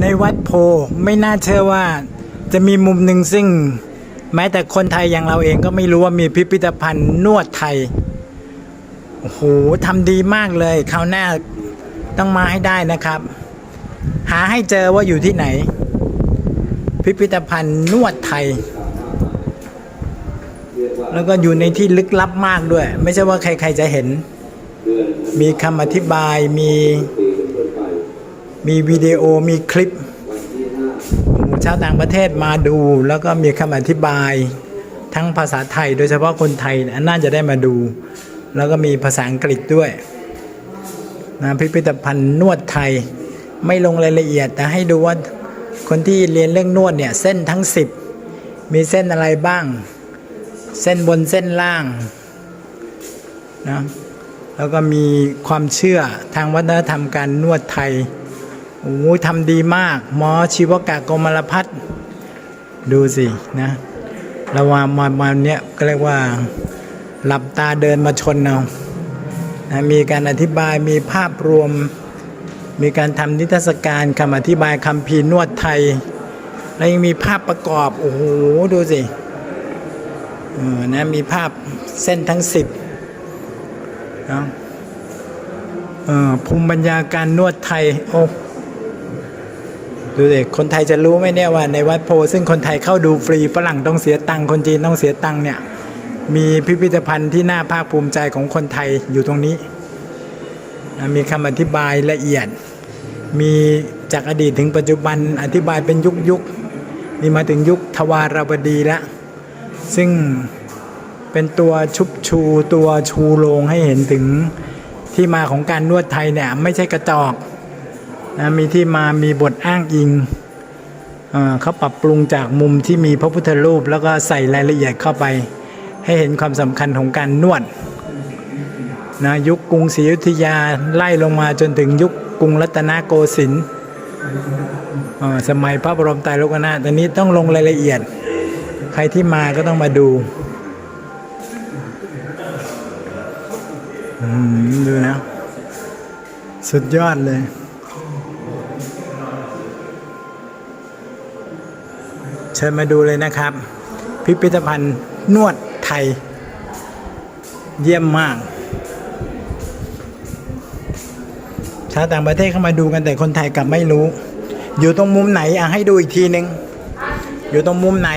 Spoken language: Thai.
ในวัดโพไม่น่าเชื่อว่าจะมีมุมหนึ่งซึ่ง แม้แต่คนไทยอย่างเราเองก็ไม่รู้ว่ามีพิพิธภัณฑ์นวดไทยโอ้โหทำดีมากเลยคราวหน้าต้องมาให้ได้นะครับ หาให้เจอว่าอยู่ที่ไหน พิพิธภัณฑ์นวดไทย แล้วก็อยู่ในที่ลึกลับมากด้วย ไม่ใช่ว่าใครๆจะเห็น มีคำอธิบายมี มีวิดีโอมีคลิปชาวต่างประเทศมาดูแล้วก็มีคำอธิบายทั้งภาษาไทย โดยเฉพาะคนไทยน่าจะได้มาดู แล้วก็มีภาษาอังกฤษด้วยนะพิพิธภัณฑ์นวดไทยไม่ลงรายละเอียด แต่ให้ดูว่าคนที่เรียนเรื่องนวดเนี่ยเส้นทั้ง 10 มีเส้นอะไรบ้าง เส้นบนเส้นล่างนะแล้วก็มีความเชื่อทางวัฒนธรรมการนวดไทย โอ้ทำดีมาก หมอชีวกะกรมลพัฒน์ดูสินะระหว่างมามาเนี้ยก็เรียกว่าหลับตาเดินมาชนเอานะมีการอธิบายมีภาพรวม มีการทำนิทรรศการคำอธิบายคำพีนวดไทย แล้วยังมีภาพประกอบ โอ้โห ดูสิเออนะมีภาพเส้นทั้งสิบนะเออภูมิปัญญาการนวดไทย โอ้ ดูสิคนไทยจะรู้ไหมเนี่ยว่าในวัดโพซึ่งคนไทยเข้าดูฟรีฝรั่งต้องเสียตังค์คนจีนต้องเสียตังค์เนี่ยมีพิพิธภัณฑ์ที่น่าภาคภูมิใจของคนไทยอยู่ตรงนี้ มีคำอธิบายละเอียด มีจากอดีตถึงปัจจุบันอธิบายเป็นยุคยุคนี่มาถึงยุคทวารวดีแล้ว ซึ่งเป็นตัวชุบชูตัวชูโรงให้เห็นถึงที่มาของการนวดไทยเนี่ยไม่ใช่กระจอก นะมีที่มามีบทอ้างอิงเขาปรับปรุงจากมุมที่มีพระพุทธรูป แล้วก็ใส่รายละเอียดเข้าไป ให้เห็นความสำคัญของการนวดนะยุคกรุงศรีอยุธยาไล่ลงมาจนถึงยุคกรุงรัตนโกสินทร์สมัยพระบรมไตรโลกนาถตอนนี้ต้องลงรายละเอียด ใครที่มาก็ต้องมาดูดูนะ สุดยอดเลย เชิญมาดูเลยนะครับ พิพิธภัณฑ์นวดไทย เยี่ยมมากชาวต่างประเทศเข้ามาดูกันแต่คนไทยกลับไม่รู้ อยู่ตรงมุมไหนอะให้ดูอีกทีนึง อยู่ตรงมุมไหน